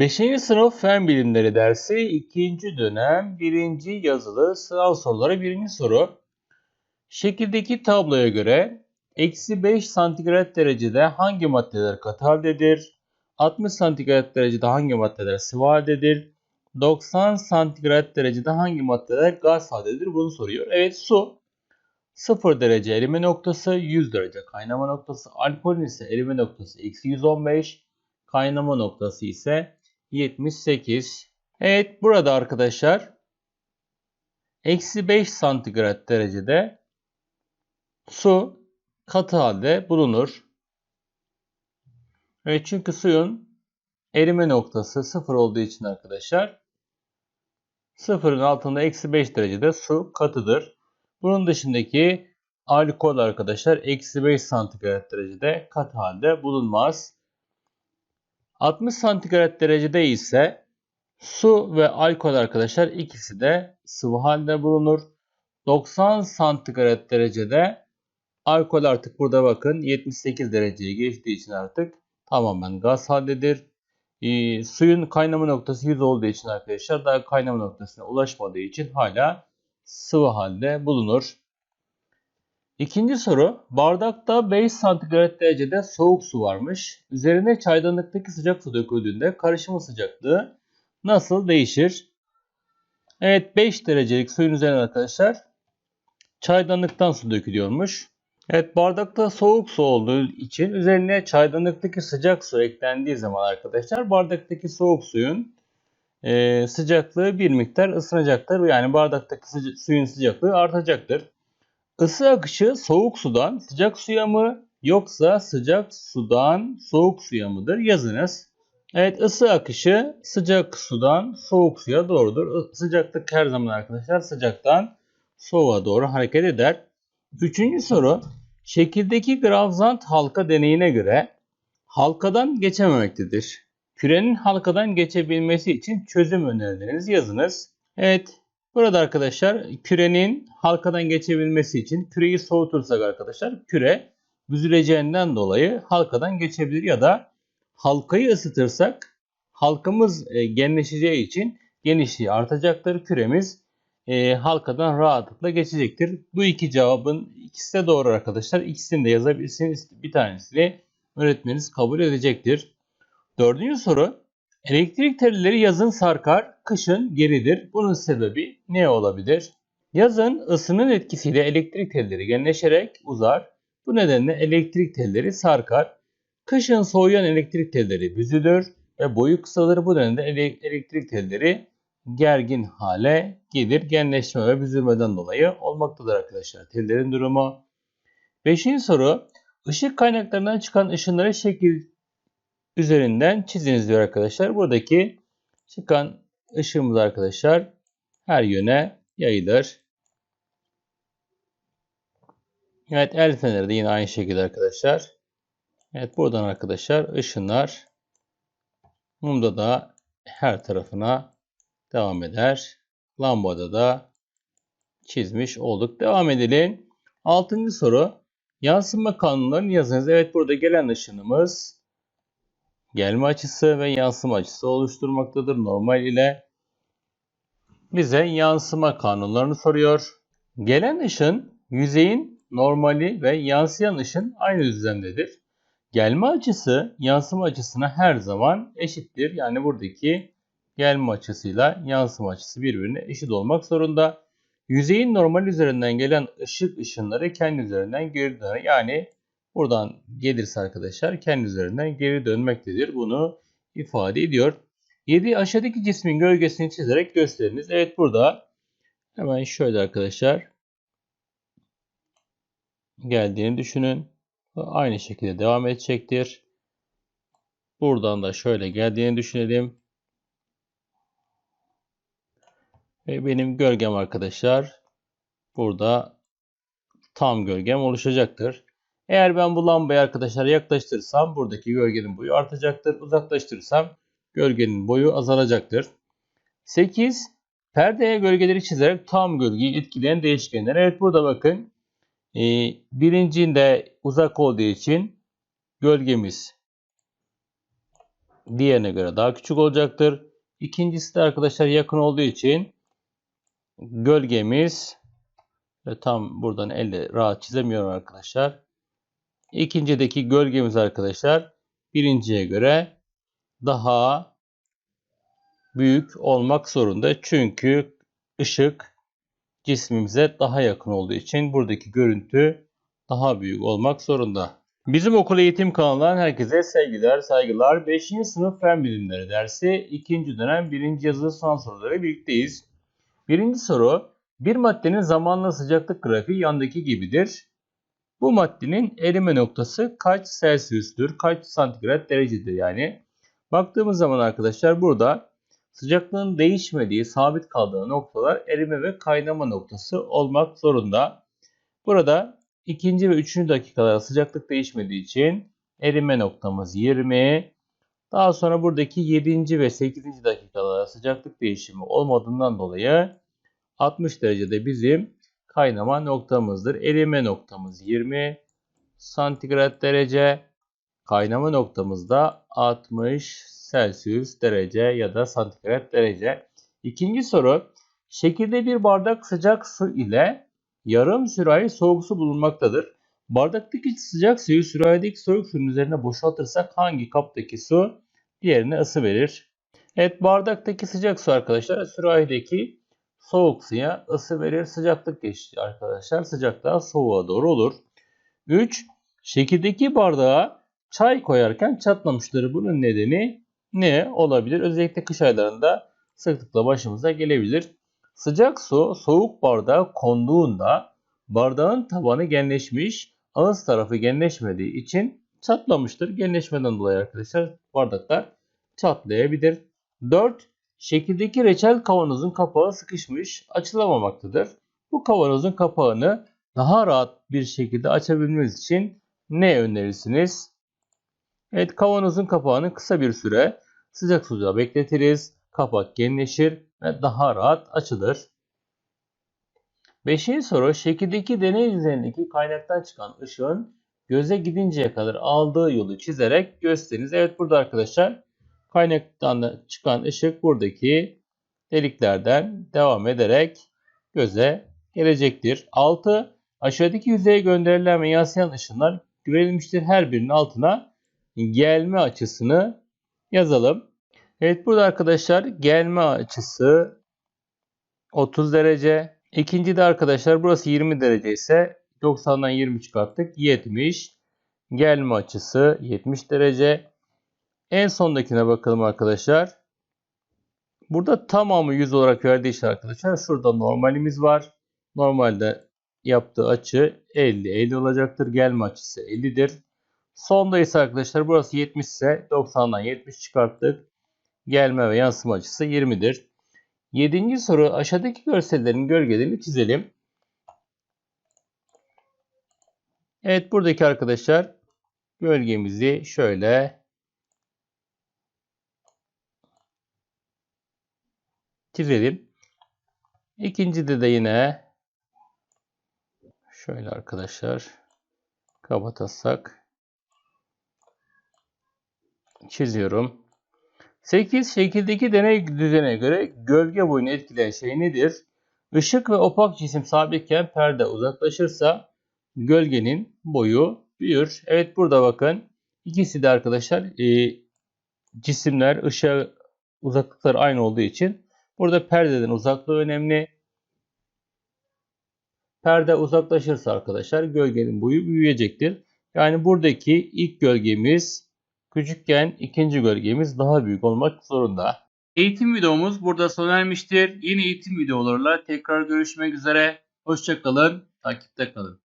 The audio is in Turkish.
5. sınıf Fen Bilimleri dersi 2. dönem 1. yazılı sınav soruları 1. soru. Şekildeki tabloya göre eksi 5 santigrat derecede hangi maddeler katı haldedir? 60 santigrat derecede hangi maddeler sıvı haldedir? 90 santigrat derecede hangi maddeler gaz haldedir? Bunu soruyor. Evet su 0 derece erime noktası 100 derece kaynama noktası. Alkolün ise erime noktası eksi 115 kaynama noktası ise 78. Evet burada arkadaşlar eksi 5 santigrat derecede su katı halde bulunur. Evet çünkü suyun erime noktası 0 olduğu için arkadaşlar sıfırın altında eksi 5 derecede su katıdır. Bunun dışındaki alkol arkadaşlar eksi 5 santigrat derecede katı halde bulunmaz. 60 santigrat derecede ise su ve alkol arkadaşlar ikisi de sıvı halde bulunur. 90 santigrat derecede alkol artık burada bakın 78 dereceye geçtiği için artık tamamen gaz haldedir. E, suyun kaynama noktası 100 olduğu için arkadaşlar daha kaynama noktasına ulaşmadığı için hala sıvı halde bulunur. İkinci soru. Bardakta 5 santigrat derecede soğuk su varmış. Üzerine çaydanlıktaki sıcak su döküldüğünde karışımın sıcaklığı nasıl değişir? Evet 5 derecelik suyun üzerine arkadaşlar çaydanlıktan su dökülüyormuş. Evet bardakta soğuk su olduğu için üzerine çaydanlıktaki sıcak su eklendiği zaman arkadaşlar bardaktaki soğuk suyun e, sıcaklığı bir miktar ısınacaktır. Yani bardaktaki suyun sıcaklığı artacaktır. Isı akışı soğuk sudan sıcak suya mı yoksa sıcak sudan soğuk suya mıdır? Yazınız. Evet ısı akışı sıcak sudan soğuk suya doğrudur. Sıcaklık her zaman arkadaşlar sıcaktan soğuğa doğru hareket eder. Üçüncü soru. Şekildeki Gravzant halka deneyine göre halkadan geçememektedir. Kürenin halkadan geçebilmesi için çözüm önerilerinizi yazınız. Evet burada arkadaşlar kürenin halkadan geçebilmesi için küreyi soğutursak arkadaşlar küre büzüleceğinden dolayı halkadan geçebilir ya da halkayı ısıtırsak halkamız e, genleşeceği için genişliği artacaktır. Küremiz e, halkadan rahatlıkla geçecektir. Bu iki cevabın ikisi de doğru arkadaşlar. İkisini de yazabilirsiniz. Bir tanesini öğretmeniniz kabul edecektir. Dördüncü soru. Elektrik telleri yazın sarkar, kışın geridir. Bunun sebebi ne olabilir? Yazın ısının etkisiyle elektrik telleri genleşerek uzar. Bu nedenle elektrik telleri sarkar. Kışın soğuyan elektrik telleri büzülür ve boyu kısalır. Bu nedenle elektrik telleri gergin hale gelir. Genleşme ve büzülmeden dolayı olmaktadır arkadaşlar. Tellerin durumu. Beşinci soru. Işık kaynaklarından çıkan ışınları şekil üzerinden çiziniz diyor arkadaşlar. Buradaki çıkan ışığımız arkadaşlar her yöne yayılır. Evet el feneri de yine aynı şekilde arkadaşlar. Evet buradan arkadaşlar ışınlar mumda da her tarafına devam eder. Lambada da çizmiş olduk. Devam edelim. Altıncı soru. Yansıma kanunlarını yazınız. Evet burada gelen ışınımız gelme açısı ve yansıma açısı oluşturmaktadır. Normal ile bize yansıma kanunlarını soruyor. Gelen ışın yüzeyin normali ve yansıyan ışın aynı düzlemdedir. Gelme açısı yansıma açısına her zaman eşittir. Yani buradaki gelme açısıyla yansıma açısı birbirine eşit olmak zorunda. Yüzeyin normal üzerinden gelen ışık ışınları kendi üzerinden geri döner. Yani buradan gelirse arkadaşlar kendi üzerinden geri dönmektedir. Bunu ifade ediyor. 7 aşağıdaki cismin gölgesini çizerek gösteriniz. Evet burada hemen şöyle arkadaşlar geldiğini düşünün. Aynı şekilde devam edecektir. Buradan da şöyle geldiğini düşünelim. Ve benim gölgem arkadaşlar burada tam gölgem oluşacaktır. Eğer ben bu lambayı arkadaşlar yaklaştırırsam buradaki gölgenin boyu artacaktır. Uzaklaştırırsam gölgenin boyu azalacaktır. 8. Perdeye gölgeleri çizerek tam gölgeyi etkileyen değişkenler. Evet burada bakın. E, birincinde uzak olduğu için gölgemiz diğerine göre daha küçük olacaktır. İkincisi de arkadaşlar yakın olduğu için gölgemiz ve tam buradan elle rahat çizemiyorum arkadaşlar. İkincideki gölgemiz arkadaşlar birinciye göre daha büyük olmak zorunda. Çünkü ışık cismimize daha yakın olduğu için buradaki görüntü daha büyük olmak zorunda. Bizim okul eğitim kanalından herkese sevgiler, saygılar. 5. sınıf fen bilimleri dersi 2. dönem 1. yazılı son soruları birlikteyiz. Birinci soru, bir maddenin zamanla sıcaklık grafiği yandaki gibidir. Bu maddenin erime noktası kaç Celsius'tür, kaç santigrat derecedir yani. Baktığımız zaman arkadaşlar burada sıcaklığın değişmediği, sabit kaldığı noktalar erime ve kaynama noktası olmak zorunda. Burada ikinci ve üçüncü dakikalara sıcaklık değişmediği için erime noktamız 20. Daha sonra buradaki 7. ve 8. dakikalara sıcaklık değişimi olmadığından dolayı 60 derecede bizim kaynama noktamızdır. Erime noktamız 20 santigrat derece. Kaynama noktamız da 60 Celsius derece ya da santigrat derece. İkinci soru. Şekilde bir bardak sıcak su ile yarım sürahi soğuk su bulunmaktadır. Bardaktaki sıcak suyu sürahideki soğuk suyun üzerine boşaltırsak hangi kaptaki su diğerine ısı verir? Evet bardaktaki sıcak su arkadaşlar sürahideki soğuk suya ısı verir. Sıcaklık geçti arkadaşlar. Sıcaklığa soğuğa doğru olur. 3. Şekildeki bardağa çay koyarken çatlamıştır. Bunun nedeni ne olabilir? Özellikle kış aylarında sıklıkla başımıza gelebilir. Sıcak su soğuk bardağa konduğunda bardağın tabanı genleşmiş, ağız tarafı genleşmediği için çatlamıştır. Genleşmeden dolayı arkadaşlar bardaklar çatlayabilir. 4. Şekildeki reçel kavanozun kapağı sıkışmış, açılamamaktadır. Bu kavanozun kapağını daha rahat bir şekilde açabilmeniz için ne önerirsiniz? Evet kavanozun kapağını kısa bir süre sıcak suda bekletiriz. Kapak genleşir ve daha rahat açılır. Beşinci soru şekildeki deney üzerindeki kaynaktan çıkan ışığın göze gidinceye kadar aldığı yolu çizerek gösteriniz. Evet burada arkadaşlar kaynaktan çıkan ışık buradaki deliklerden devam ederek göze gelecektir. 6. Aşağıdaki yüzeye gönderilen ve yansıyan ışınlar verilmiştir. Her birinin altına gelme açısını yazalım. Evet burada arkadaşlar gelme açısı 30 derece. İkinci de arkadaşlar burası 20 derece ise 90'dan 20 çıkarttık 70. Gelme açısı 70 derece. En sondakine bakalım arkadaşlar. Burada tamamı 100 olarak verdiği için arkadaşlar şurada normalimiz var. Normalde yaptığı açı 50. 50 olacaktır. Gelme açısı 50'dir. Sonda ise arkadaşlar burası 70 ise 90'dan 70 çıkarttık. Gelme ve yansıma açısı 20'dir. Yedinci soru aşağıdaki görsellerin gölgelerini çizelim. Evet buradaki arkadaşlar gölgemizi şöyle çizelim. İkincide de yine şöyle arkadaşlar kapatırsak çiziyorum. 8. Şekildeki deney düzenine göre gölge boyunu etkileyen şey nedir? Işık ve opak cisim sabitken perde uzaklaşırsa gölgenin boyu büyür. Evet burada bakın. İkisi de arkadaşlar e, cisimler ışığa uzaklıkları aynı olduğu için burada perdeden uzaklığı önemli. Perde uzaklaşırsa arkadaşlar gölgenin boyu büyüyecektir. Yani buradaki ilk gölgemiz küçükken ikinci gölgemiz daha büyük olmak zorunda. Eğitim videomuz burada sona ermiştir. Yeni eğitim videolarla tekrar görüşmek üzere. Hoşçakalın, takipte kalın.